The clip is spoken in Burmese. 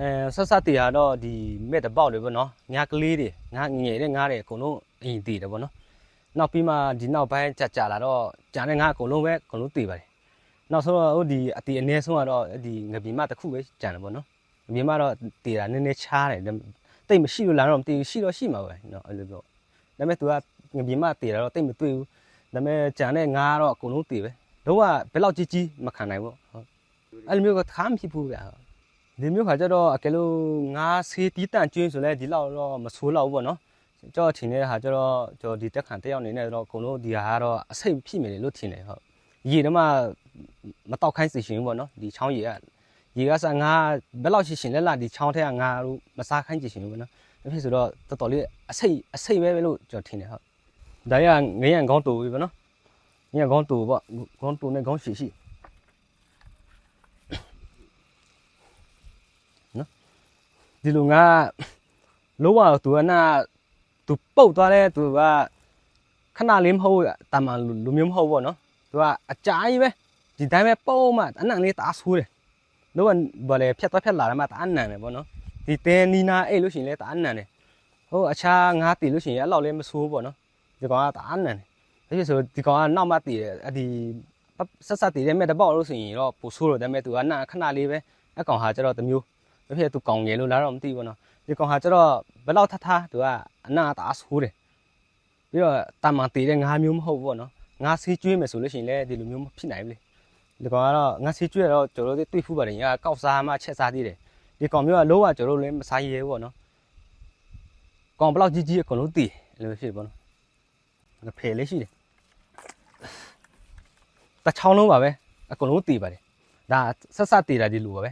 အဲဆက်ဆက်တည်ရတော့ဒီမဲ့တပေါက်တွေပေါ့နော်ငါကလေးတွေငါငငယ်တဲ့ငါတွေအကုန်လုံးအရင်တည်တယ်ပေါ့နော်နောက်ပြီးမှဒီနောက်ပိုင်းကြာကြာလာတော့ကြာတဲ့ငါအကုန်လုံးပဲအကုန်လုံးတည်ပါတယ်နောက်ဆုံးတော့ဟိုဒီအတီအနည်းဆုံးကတော့ဒီငပီမတစ်ခုပဲကြာတယ်ပေါ့နော်ငပီမတော့တည်တာနည်းနည်းချားတယ်တိတ်မရှိလို့လာတော့မတည်ဘူးရှိတော့ရှိမှာပဲနော်အဲ့လိုပြောဒါပေမဲ့ तू ကငပီမတည်တာတော့တိတ်မတွေ့ဘူးဒါပေမဲ့ကြာတဲ့ငါကတော့အကုန်လုံးတည်ပဲတော့ကဘယ်လောက်ကြီးကြီးမခံနိုင်ဘူးဟုတ်အဲ့လိုမျိုးကခါမဖြစ်ဘူးဗျာ ဒီမျိုးခါကျတော့အကယ်လို့ငါဆေးတီးတန့်ကျွင်းဆိုလဲဒီလောက်တော့မဆိုးလောက်ဘူးပေါ့နော်ကြောက်ထင်နေတဲ့ဟာကျတော့ကျွန်တော်ဒီတက်ခံတက်ရောက်နေနေတော့အကုန်လုံးဒီဟာကတော့အဆိပ်ဖြစ်နေတယ်လို့ထင်တယ်ဟုတ်ရေတော့မှမတောက်ခိုင်းစီရှင်ဘူးပေါ့နော်ဒီချောင်းရေကရေကစားငါဘယ်လောက်ရှိရှင်လဲလားဒီချောင်းထက်ကငါတို့မစားခိုင်းကြည့်ရှင်ဘူးပေါ့နော်ဒါဖြစ်ဆိုတော့တော်တော်လေးအဆိပ်အဆိပ်ပဲလို့ကျွန်တော်ထင်တယ်ဟုတ်ဒါရငရံကောင်းတူပြီပေါ့နော်ငရံကောင်းတူပေါ့ကောင်းတူနဲ့ကောင်းရှိရှိ ဒီလိုငါလုံးဝသူကနာသူပုတ်သွားတယ်သူကခဏလေးမဟုတ်တာမန်လူမျိုးမဟုတ်ဘောနော်သူကအကြာကြီးပဲဒီတိုင်းပဲပုတ်မှအနံလေးတအားဆိုးတယ်လုံးဝဘာလဲဖြတ်သွားဖြတ်လာတယ်မှတအားနံတယ်ဘောနော်ဒီတဲနီနာအဲ့လို့ရှိရင်လဲတအားနံတယ်ဟိုအခြားငါတည်လို့ရှိရင်အဲ့လောက်လေးမဆိုးဘောနော်ဒီကောင်ကတအားနံတယ်ဒါဖြစ်ဆိုဒီကောင်ကနောက်မှတည်တယ်အဒီဆက်ဆက်တည်တယ်မဲ့တပေါက်လို့ဆိုရင်တော့ပိုဆိုးတော့တယ်မဲ့သူကနာခဏလေးပဲအကောင်ဟာကျတော့တမျိုး တဖြစ်သူကောင်းငယ်လို့လားတော့မသိဘူးနော်ဒီကောင်ဟာကျတော့ဘယ်လောက်ထထသူကအနာတအားဆိုးတယ်ပြီးတော့တာမန်တည်တဲ့ငါးမျိုးမဟုတ်ဘူးပေါ့နော်ငါဆေးကျွေးမယ်ဆိုလို့ရှိရင်လည်းဒီလိုမျိုးမဖြစ်နိုင်ဘူးလေဒီကောင်ကတော့ငါဆေးကျွေးတော့ကျွန်တော်တို့တွေ့ဖူးပါတယ်ငါကောက်စားမှချက်စားသေးတယ်ဒီကောင်မျိုးကလုံးဝကျွန်တော်တို့လည်းမစားရဲဘူးပေါ့နော်ကောင်ဘလောက်ကြီးကြီးအကုန်လုံးတည်အဲ့လိုဖြစ်ပေါ့နော်ဖယ်လေးရှိတယ်တချောင်းလုံးပါပဲအကုန်လုံးတည်ပါတယ်ဒါဆက်ဆက်တည်တာဒီလိုပါပဲ